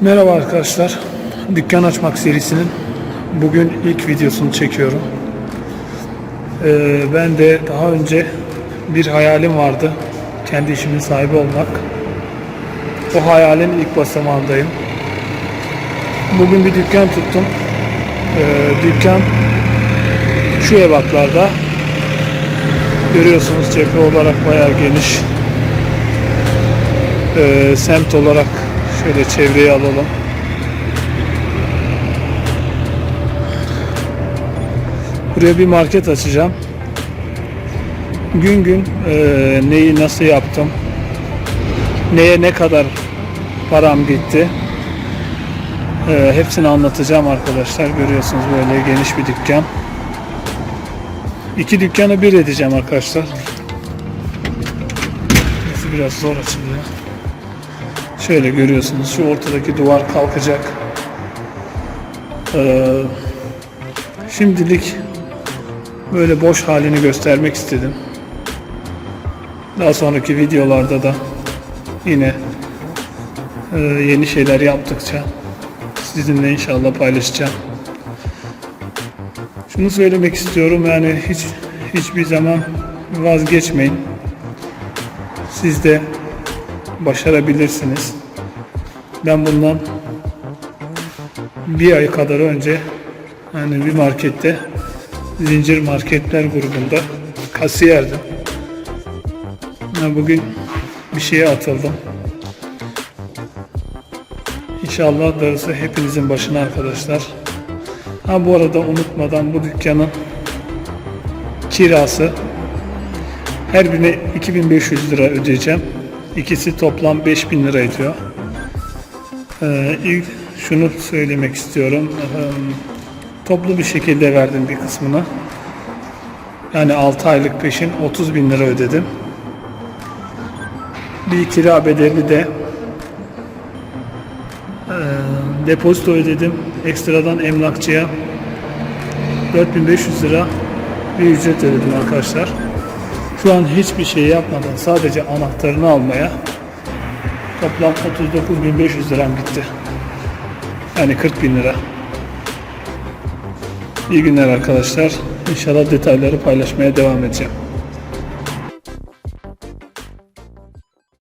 Merhaba arkadaşlar. Dükkan açmak serisinin bugün ilk videosunu çekiyorum. Ee, ben de daha önce bir hayalim vardı. Kendi işimin sahibi olmak. O hayalin ilk basamağındayım. Bugün bir dükkan tuttum. Ee, dükkan şu ebatlarda. Görüyorsunuz cephe olarak bayağı geniş. Ee, semt olarak şöyle çevreyi alalım. Buraya bir market açacağım. Gün gün eee, neyi nasıl yaptım, neye ne kadar param gitti, eee, hepsini anlatacağım arkadaşlar. Görüyorsunuz böyle geniş bir dükkan. İki dükkanı bir edeceğim arkadaşlar. Burası biraz zor açılıyor. Şöyle görüyorsunuz şu ortadaki duvar kalkacak. Ee, şimdilik böyle boş halini göstermek istedim. Daha sonraki videolarda da yine e, yeni şeyler yaptıkça sizinle inşallah paylaşacağım. Şunu söylemek istiyorum yani hiç hiçbir zaman vazgeçmeyin. Siz de başarabilirsiniz. Ben bundan bir ay kadar önce hani bir markette zincir marketler grubunda kasiyerdim. Ha, Bugün bir şeye atıldım. İnşallah darısı hepinizin başına arkadaşlar. Ha bu arada unutmadan bu dükkanın kirası her birine 2500 lira ödeyeceğim. İkisi toplam 5000 lira ediyor. Ee, ilk şunu söylemek istiyorum. Ee, toplu bir şekilde verdim bir kısmını. Yani 6 aylık peşin 30 bin lira ödedim. Bir kira bedeli de e, depozito ödedim. Ekstradan emlakçıya 4500 lira bir ücret ödedim arkadaşlar. Şu an hiçbir şey yapmadan sadece anahtarını almaya toplam 39.500 liram gitti. Yani 40 bin lira. İyi günler arkadaşlar. İnşallah detayları paylaşmaya devam edeceğim.